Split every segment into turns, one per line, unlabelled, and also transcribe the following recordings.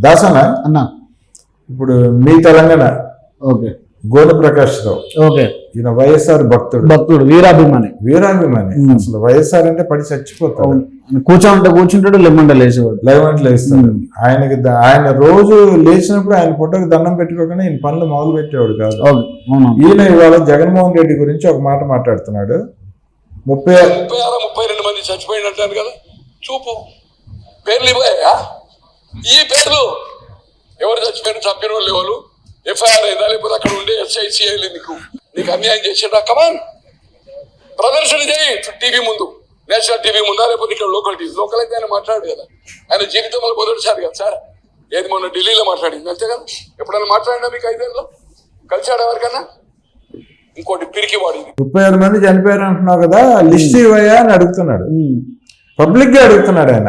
దాసన?
అన్న.
ఇప్పుడు మీ తెలంగాణ
ఓకే.
గోన ప్రకాష్ రావు.
ఓకే.
ఈయన వైఎస్ఆర్ భక్తుడు.
భక్తుడు వీరాభిమాని.
వీరాభిమాని. అసలు వైఎస్ఆర్ అంటే పడి చచ్చిపోతాడు.
కూర్చోంటే కూర్చుంటాడు లెమ్మంట లేచేవాడు.
లైవ్ అంటే లేస్తాడు ఆయనకి ఆయన రోజు లేచినప్పుడు ఆయన ఫోటోకి దండం పెట్టుకోకుండా ఈయన పనులు మొదలు పెట్టేవాడు కాదు. ఈయన ఇవాళ జగన్మోహన్ రెడ్డి గురించి ఒక మాట మాట్లాడుతున్నాడు. ముప్పై
ముప్పై ఆరు ముప్పై రెండు మంది చచ్చిపోయినట్టారు కదా. చూపు. పేర్లు ఈ పేర్లు ఎవరు చచ్చిపోయిన చంపిన వాళ్ళు ఎవరు? ఎఫ్ఐఆర్ అయిందా లేకపోతే అక్కడ ఉండే ఎస్ఐసిఐలు నీకు నీకు అన్యాయం చేసాడా కమాన్ ప్రదర్శన చేయి టీవీ ముందు. నేషనల్ టీవీ ముందా లేకపోతే ఇక్కడ లోకల్ టీవీ? లోకల్ అయితే ఆయన మాట్లాడు కదా. ఆయన జీవితంలో మొదటిసారి కదా సార్? ఏది మొన్న ఢిల్లీలో మాట్లాడింది అంతే కదా? ఎప్పుడైనా మాట్లాడినా మీకు ఐదేళ్ళలో కలిసాడు ఎవరికన్నా ఇంకోటి పిరికి వాడింది.
ముప్పై ఆరు మంది చనిపోయారు అంటున్నావు కదా లిస్ట్ ఇవ్వయా అని అడుగుతున్నాడు. పబ్లిక్గా అడుగుతున్నాడు ఆయన.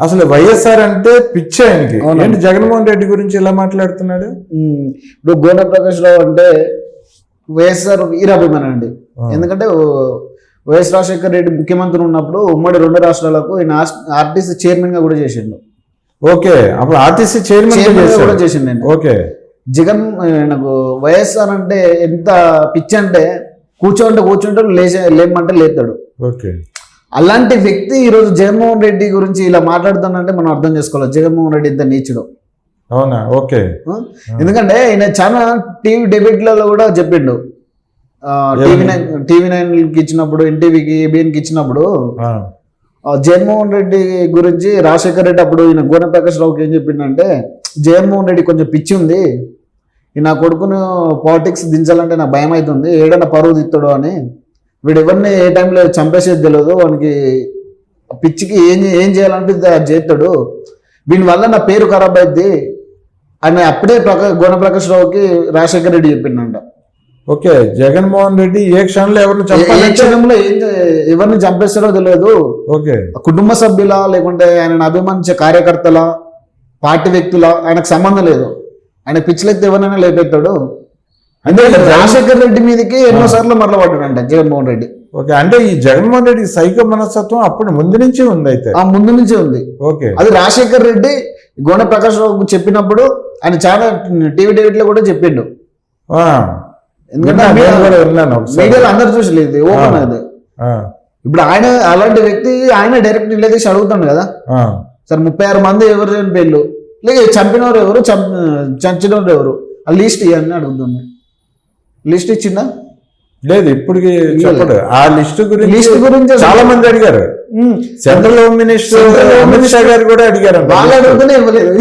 అసలు వైఎస్ఆర్ అంటే పిచ్చి ఆయనకి. ఏంటి జగన్మోహన్ రెడ్డి గురించి ఎలా మాట్లాడుతున్నాడు.
ఇప్పుడు గోన ప్రకాష్ రావు అంటే వైఎస్ఆర్ వీరాభిమాని అండి. ఎందుకంటే వైఎస్ రాజశేఖర రెడ్డి ముఖ్యమంత్రి ఉన్నప్పుడు ఉమ్మడి రెండు రాష్ట్రాలకు ఈయన ఆర్టీసీ చైర్మన్గా కూడా చేసిండు.
ఓకే అప్పుడు ఆర్టీసీ చైర్మన్
కూడా చేసిండు
ఓకే.
జగన్ నాకు వైఎస్ఆర్ అంటే ఎంత పిచ్చి అంటే కూర్చోంటే కూర్చుంటాడు లేచే లేమంటే లేస్తాడు
ఓకే.
అలాంటి వ్యక్తి ఈరోజు జగన్మోహన్ రెడ్డి గురించి ఇలా మాట్లాడుతానంటే మనం అర్థం చేసుకోవాలి. జగన్మోహన్ రెడ్డి ఇంత నీచుడు.
అవునా? ఓకే?
ఎందుకంటే ఈయన చాలా టీవీ డెబిట్లలో కూడా చెప్పిండు. టీవీ నైన్ టీవీ నైన్కి ఇచ్చినప్పుడు ఎన్టీవీకి ఏబిఎన్కి ఇచ్చినప్పుడు జగన్మోహన్ రెడ్డి గురించి రాజశేఖర్ రెడ్డి అప్పుడు ఈయన గోనె ప్రకాష్ రావుకి ఏం చెప్పిండంటే జగన్మోహన్ రెడ్డి కొంచెం పిచ్చి ఉంది. నా కొడుకును పాలిటిక్స్ దించాలంటే నాకు భయం అవుతుంది ఏడన్నా పరువు తిత్తాడు అని వీడు ఎవరిని ఏ టైంలో చంపేసేది తెలియదు వానికి పిచ్చికి ఏం ఏం చేయాలనిపిస్తే అది చేస్తాడు. వీని వల్ల నా పేరు ఖరాబ్ అయింది అని అప్పుడే ప్రకా గోన ప్రకాష్ రావుకి రాజశేఖర్ రెడ్డి చెప్పిండంట.
ఓకే జగన్మోహన్ రెడ్డి ఏ క్షణంలో ఎవరిని
ఏ- క్షణంలో ఏం చే- ఎవరిని చంపేస్తాడో తెలియదు
ఓకే.
కుటుంబ సభ్యుల లేకుంటే ఆయనను అభిమానించే కార్యకర్తల పార్టీ వ్యక్తుల ఆయనకు సంబంధం లేదు. ఆయన పిచ్చిలెత్తి ఎవరైనా లేపెత్తాడు అంటే రాజశేఖర్ రెడ్డి మీదకి ఎన్నో సార్లు మరల పడ్డాడంట జగన్మోహన్ రెడ్డి.
ఓకే అంటే ఈ జగన్మోహన్ రెడ్డి సైకో మనస్తత్వం అప్పుడు ముందు నుంచి ఉంది అయితే.
ఆ ముందు నుంచే ఉంది.
ఓకే.
అది రాజశేఖర్ రెడ్డి గోన ప్రకాష్ రావుకు చెప్పినప్పుడు ఆయన చాలా టీవీ డేవిడ్లో కూడా చెప్పిండు.
ఆ,
ఎందుకంటే మీడియాలో అందరు చూసలేదు ఓపెన్. అది ఇప్పుడు ఆయన అలాంటి వ్యక్తి ఆయన డైరెక్ట్ ఇల్లు తీసి అడుగుతాడు కదా. సరే ముప్పై ఆరు మంది ఎవరు చనిపోయిళ్ళు లేక చంపినవారు ఎవరు? చంప చంచినవారు ఎవరు? ఆ లిస్ట్ ఇవన్నీ అడుగుతుంది లిస్ట్ ఇచ్చిందా?
లేదు ఇప్పటికి చెప్పడు ఆ లిస్ట్ గురించి
లిస్ట్ గురించి
చాలా మంది అడిగారు. Central home minister
home
Amit Shah గారు కూడా అడిగారు
వాళ్ళు అడుగుతూనే ఇవ్వలేదు.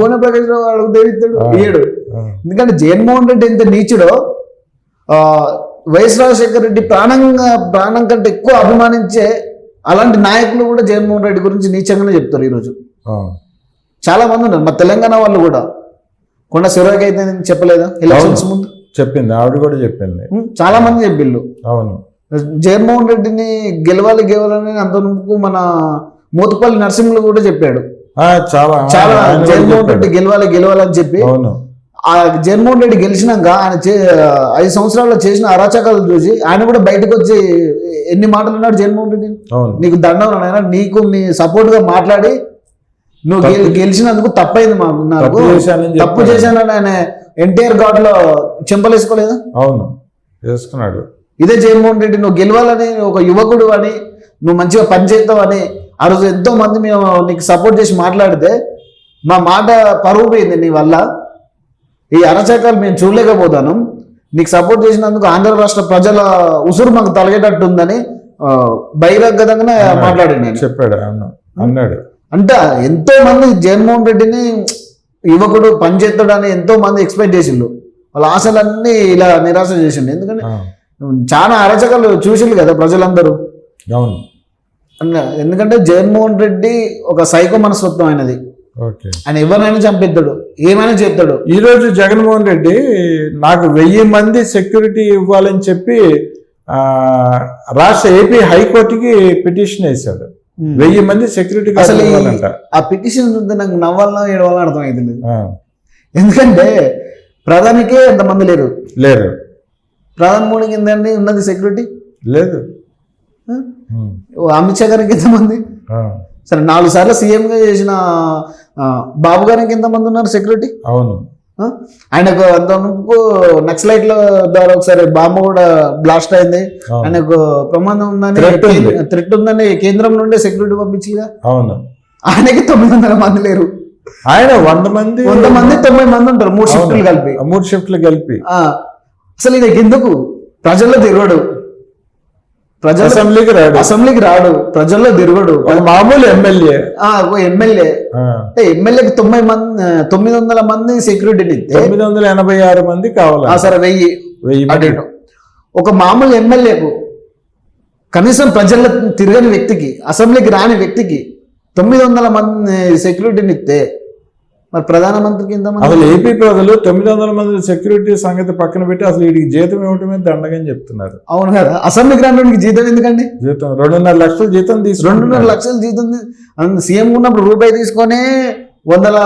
గోన ప్రకాష్ రావు అడుగుతే ఇస్తాడు. ఇయ్యడు. ఎందుకంటే జగన్మోహన్ రెడ్డి ఎంత నీచుడో ఆ, వైఎస్ రాజశేఖర రెడ్డి ప్రాణంగా ప్రాణం కంటే ఎక్కువ అభిమానించే అలాంటి నాయకులు కూడా జగన్మోహన్ రెడ్డి గురించి నీచంగానే చెప్తారు ఈరోజు. చాలా మంది ఉన్నారు. మా తెలంగాణ వాళ్ళు కూడా. కొండ శివరాకి అయితే చెప్పలేదా? ఎలక్షన్స్ ముందు?
చెప్పింది ఆవిడ కూడా చెప్పింది.
చాలా మంది చెప్పిళ్ళు
అవును.
జగన్మోహన్ రెడ్డిని గెలవాలి గెలవాలని అంతకు మన మూతపల్లి నరసింహులు కూడా చెప్పాడు.
చాలా
చాలా జగన్మోహన్. రెడ్డి గెలవాలి గెలవాలని చెప్పి
అవును.
ఆ జగన్మోహన్ రెడ్డి గెలిచినాక ఆయన ఐదు సంవత్సరాల్లో చేసిన అరాచకాలు చూసి ఆయన కూడా బయటకు వచ్చి ఎన్ని మాటలు అన్నాడు జగన్మోహన్ రెడ్డి? నీకు దండం నాయన నీకు మీ సపోర్ట్గా మాట్లాడి నువ్వు గెలి- గెలిచినందుకు తప్పైంది మాకు నాకు
తప్పు. చేశానని
ఆయన ఎన్టీఆర్ ఘాట్లో చెంపలేసుకోలేదా?
అవును. చేసుకున్నాడు.
ఇదే జగన్మోహన్ రెడ్డి నువ్వు గెలవాలని ఒక యువకుడు అని నువ్వు మంచిగా పనిచేస్తావు అని ఆ రోజు ఎంతో మంది మేము నీకు సపోర్ట్ చేసి మాట్లాడితే మా మాట పరువు పోయింది నీ వల్ల. ఈ అరచకాలు మేము చూడలేకపోతాను నీకు సపోర్ట్ చేసినందుకు ఆంధ్ర రాష్ట్ర ప్రజల ఉసురు మాకు తలగేటట్టు ఉందని మాట్లాడాను నేను.
చెప్పాడు అన్నాడు.
అంటే ఎంతో మంది జగన్మోహన్ రెడ్డిని యువకుడు పనిచేస్తాడని ఎంతో మంది ఎక్స్పెక్ట్ చేసిండు. వాళ్ళ ఆశలన్నీ ఇలా నిరాశ చేసిండు. ఎందుకంటే చాలా అరచకాలు చూసిండు కదా ప్రజలందరూ.
అవును.
ఎందుకంటే జగన్మోహన్ రెడ్డి ఒక సైకో మనస్తత్వం అయినది
ఓకే.
ఆయన ఎవరినైనా చంపేస్తాడు ఏమైనా చేస్తాడు.
ఈ రోజు జగన్మోహన్ రెడ్డి నాకు వెయ్యి మంది సెక్యూరిటీ ఇవ్వాలని చెప్పి ఆ, రాష్ట్ర ఏపీ హైకోర్టుకి పిటిషన్ వేశాడు. వెయ్యి మంది సెక్యూరిటీ
అసలు ఆ పిటిషన్ చూస్తే నాకు నవ్వాలనో ఏడవాలనో అర్థమైంది
ఆ,
ఎందుకంటే ప్రధానికే ఎంతమంది లేరు?
లేరు.
ప్రధాని మోడీ కింద ఉన్నది సెక్యూరిటీ
లేదు. ఉమ్,
అమిత్ షా గారికి ఎంతమంది? సరే నాలుగు సార్లు సీఎంగా చేసిన బాబు గారికి ఎంతమంది ఉన్నారు సెక్యూరిటీ
అవును?
ఆయనకు అంతకు నక్సలైట్ల ద్వారా ఒకసారి బాంబు కూడా బ్లాస్ట్ అయింది. ఆయనకు ప్రమాదం ఉందని. థ్రెట్ ఉందని కేంద్రం నుండి సెక్యూరిటీ పంపించిగా
అవును.
ఆయనకి తొమ్మిది వందల మంది లేరు.
ఆయన వంద మంది
వంద మంది తొంభై మంది ఉంటారు. మూడు షిఫ్ట్లు. కలిపి.
మూడు షిఫ్ట్లు కలిపి.
ఆ, అసలు ఈయనకి ఎందుకు? ప్రజల్లో తిరగడు. ప్రజల
అసెంబ్లీకి రాడు.
అసెంబ్లీకి రాడు. ప్రజల్లో తిరగడు.
మామూలు ఎమ్మెల్యే.
ఎమ్మెల్యే. అంటే ఎమ్మెల్యేకి తొంభై మంది తొమ్మిది వందల మంది సెక్యూరిటీని ఇస్తే
తొమ్మిది వందల ఎనభై ఆరు మంది కావాలి
ఆ, సరే వెయ్యి.
వెయ్యి.
ఒక మామూలు ఎమ్మెల్యేకు కనీసం ప్రజల్లో తిరగని వ్యక్తికి అసెంబ్లీకి రాని వ్యక్తికి తొమ్మిది వందల మంది సెక్యూరిటీని ఇస్తే మరి ప్రధానమంత్రికి ఎంతమంది?
అసలు ఏపీ ప్రజలు తొమ్మిది వందల మంది సెక్యూరిటీ సంగతి పక్కన పెట్టి అసలు వీడికి జీతం ఇవ్వటమే దండగని చెప్తున్నారు.
అవును కదా. అసెంబ్లీకి రానికి జీతం ఎందుకండి?
జీతం రెండున్నర లక్షలు జీతం తీసుకుంటున్నారు.
రెండున్నర లక్షల జీతం సీఎం ఉన్నప్పుడు రూపాయి తీసుకొని వందల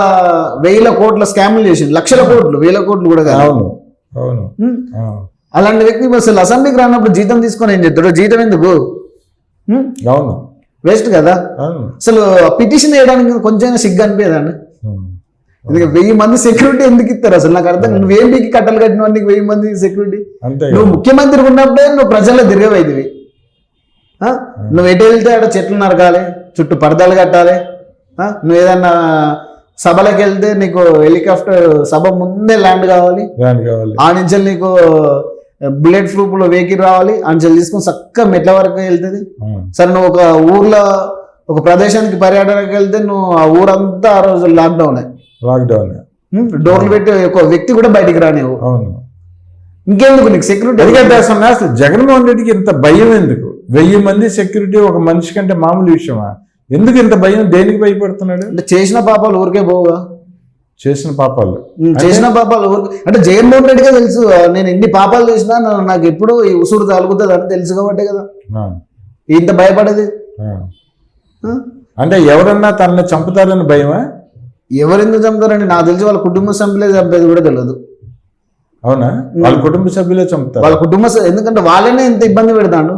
వేల కోట్ల స్కామ్లు చేసింది లక్షల కోట్లు వేల కోట్లు కూడా కాదు.
అవును అవును
అలాంటి వ్యక్తి అసలు అసెంబ్లీకి రానప్పుడు జీతం తీసుకొని ఏం చేస్తాడు? జీతం ఎందుకు?
అవును.
వేస్ట్ కదా. అసలు పిటిషన్ వేయడానికి కొంచెం సిగ్గు అనిపించదండి. ఎందుకంటే వెయ్యి మంది సెక్యూరిటీ ఎందుకు ఇస్తారు? అసలు నాకు అర్థం. నువ్వేం పీకి కట్టలు కట్టిన నీకు వెయ్యి మంది సెక్యూరిటీ
అంతే
నువ్వు. ముఖ్యమంత్రి ఉన్నప్పుడే నువ్వు ప్రజల్లో తిరగవైదివి ఆ? నువ్వు ఎటు వెళ్తే ఆడ చెట్లు నరకాలి చుట్టూ పరదాలు కట్టాలి? నువ్వు ఏదన్నా సభలకు వెళ్తే నీకు హెలికాప్టర్ సభ ముందే ల్యాండ్ కావాలి. ఆ నుంచి నీకు బుల్లెట్ ప్రూఫ్లో వెహికల్ రావాలి. ఆ నుంచి తీసుకొని చక్కగా మెట్ల వరకు వెళ్తుంది. సరే నువ్వు ఒక ఊర్లో ఒక ప్రదేశానికి పర్యటనకి వెళ్తే నువ్వు ఆ ఊరంతా ఆ రోజు లాక్డౌన్
లాక్డౌన్
డోర్లు పెట్టి ఒక వ్యక్తి కూడా బయటికి రానివ్వు.
అవును.
ఇంకెందుకు నీకు సెక్యూరిటీ
ఎందుకంటే అసలు జగన్మోహన్ రెడ్డికి ఇంత భయం ఎందుకు? వెయ్యి మంది సెక్యూరిటీ ఒక మనిషి కంటే మామూలు విషయమా? ఎందుకు ఇంత భయం? దేనికి భయపడుతున్నాడు?
అంటే చేసిన పాపాలు ఊరికే పోవుగా?
చేసిన పాపాలు.
చేసిన పాపాలు ఊరికే అంటే జగన్మోహన్ రెడ్డిగా తెలుసు నేను ఎన్ని పాపాలు చేసినా నాకు ఎప్పుడు ఈ ఉసురు తగులుతుంది అని తెలుసు కాబట్టే కదా. ఇంత భయపడేది?
అంటే ఎవరన్నా తనని చంపుతారని భయమా?
ఎవరెందుకు చంపుతారండి? నాకు తెలిసి వాళ్ళ కుటుంబ సభ్యులే చంపేది కూడా తెలియదు
అవునా? వాళ్ళ కుటుంబ సభ్యులే చంపుతారు.
వాళ్ళ కుటుంబ ఎందుకంటే వాళ్ళనే ఎంత ఇబ్బంది పెడతాడు.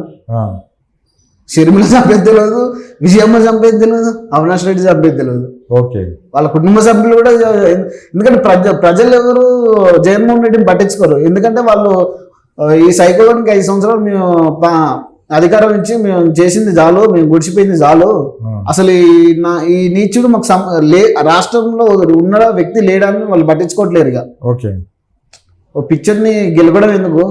షర్మిల చంపేది తెలియదు విజయమ్మ చంపేది తెలియదు అవినాష్ రెడ్డి చంపేది తెలియదు
ఓకే.
వాళ్ళ కుటుంబ సభ్యులు కూడా ఎందుకంటే ప్రజ ప్రజలు ఎవరు జగన్మోహన్ రెడ్డిని పట్టించుకోరు. ఎందుకంటే వాళ్ళు ఈ సైకోలోనికి ఐదు సంవత్సరాలు మేము అధికారం ఇచ్చి మేము చేసింది చాలు మేము గుడిచిపోయింది చాలు. అసలు ఈ నా ఈ నీచుడు మాకు లే రాష్ట్రంలో ఉన్న వ్యక్తి లేడని వాళ్ళు పట్టించుకోవట్లేరు ఇక.
ఓకే.
ఓ పిక్చర్ని గెలపడం ఎందుకు?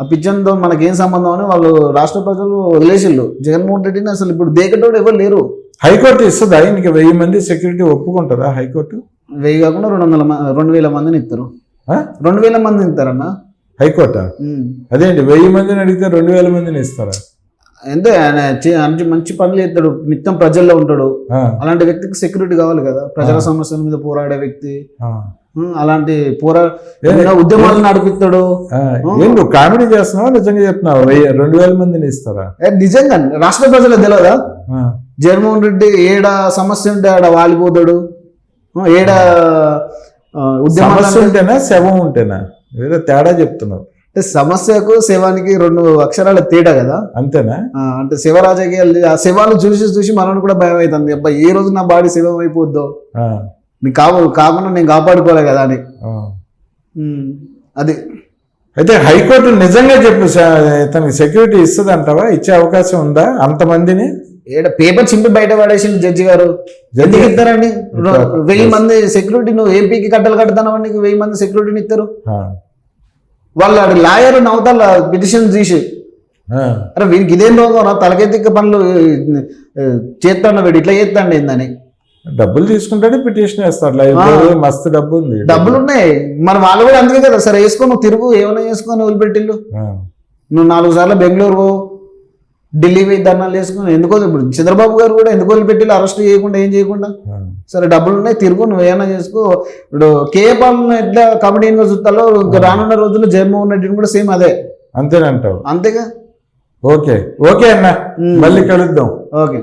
ఆ పిక్చర్తో మనకేం సంబంధం అని వాళ్ళు రాష్ట్ర ప్రజలు వదిలేసిళ్ళు. జగన్మోహన్ రెడ్డిని అసలు ఇప్పుడు దేకటోడు ఎవరు లేరు.
హైకోర్టు ఇస్తుందా? ఇంక వెయ్యి మంది సెక్యూరిటీ ఒప్పుకుంటుందా హైకోర్టు?
వెయ్యి కాకుండా రెండు వందల రెండు వేల మందిని ఇస్తారు? రెండు వేల మందిని ఇస్తారన్న?
హైకోర్టా. అదేంటి వెయ్యి మందిని అడిగితే రెండు వేల మందిని ఇస్తారా?
అంతే ఆయన మంచి పనులు చేస్తాడు నిత్యం ప్రజల్లో ఉంటాడు. అలాంటి వ్యక్తికి సెక్యూరిటీ కావాలి కదా. ప్రజల సమస్యల మీద పోరాడే వ్యక్తి. అలాంటి పోరా ఉద్యమాలు నడిపిస్తాడు.
నువ్వు కామెడీ చేస్తున్నావా నిజంగా చెప్తున్నావా? రెండు వేల మందిని ఇస్తారా?
నిజంగా రాష్ట్ర ప్రజలకు తెలియదా జగన్మోహన్ రెడ్డి ఏడ సమస్య ఉంటే ఆడ వాలిపోతాడు? ఏడ అంటే-
ఉంటేనా శవం ఉంటేనా? ఏదో తేడా చెప్తున్నావు
అంటే సమస్యకు శవానికి రెండు అక్షరాల తేడా కదా?
అంతేనా?
అంటే శివ రాజకీయాలు ఆ శవాలు చూసి చూసి మనం కూడా భయం అవుతుంది అబ్బా ఏ రోజు నా బాడీ శివం అయిపోద్దో? నీకు కావు కాకుండా నేను కాపాడుకోలే కదా అని. అది.
అయితే హైకోర్టు నిజంగా చెప్పు ఇతనికి సెక్యూరిటీ ఇస్తుంది అంటావా ఇచ్చే అవకాశం ఉందా అంతమందిని?
ఏడ పేపర్ చింపి బయట పడేసింది జడ్జి గారు? ఎందుకు ఇస్తారండి?
ఇస్తారు.
వెయ్యి మంది సెక్యూరిటీ నువ్వు ఏపీకి కట్టలు కడతానవా నీకు? వెయ్యి మంది సెక్యూరిటీని ఇస్తారు? వాళ్ళ లాయర్ నవ్వుతారు పిటిషన్ తీసి. అరే వీనికి ఇదేం రోగం రా? తలకెత్తిక పనులు చేస్తాను వీడు? ఇట్లా చేస్తాండి ఏందని?
డబ్బులు తీసుకుంటాడే పిటిషన్ వేస్తారు. లైబ్రరీ మస్తు డబ్బు ఉంది
డబ్బులు ఉన్నాయి. మరి వాళ్ళు కూడా అందుకే కదా సరే వేసుకో నువ్వు తిరుగు ఏమైనా వేసుకొని వదిలిపెట్టిల్లు
ఆ,
నువ్వు నాలుగు సార్లు బెంగళూరు పో. ఢిల్లీ పోయి ధర్నాలు వేసుకుని ఎందుకో ఇప్పుడు చంద్రబాబు గారు కూడా ఎందుకు వదిలిపెట్టిల్లు అరెస్ట్ చేయకుండా ఏం చేయకుండా. సరే డబ్బులు ఉన్నాయి తిరుగు నువ్వు ఏమైనా చేసుకో. ఇప్పుడు పాలన ఎట్లా కమిటీగా చూస్తాలో రానున్న రోజుల్లో జగన్మోహన్ రెడ్డిని కూడా సేమ్ అదే.
అంతేనంటావు.
అంతేగా?
ఓకే. ఓకే అన్న. మళ్ళీ కలుద్దాం.
ఓకే.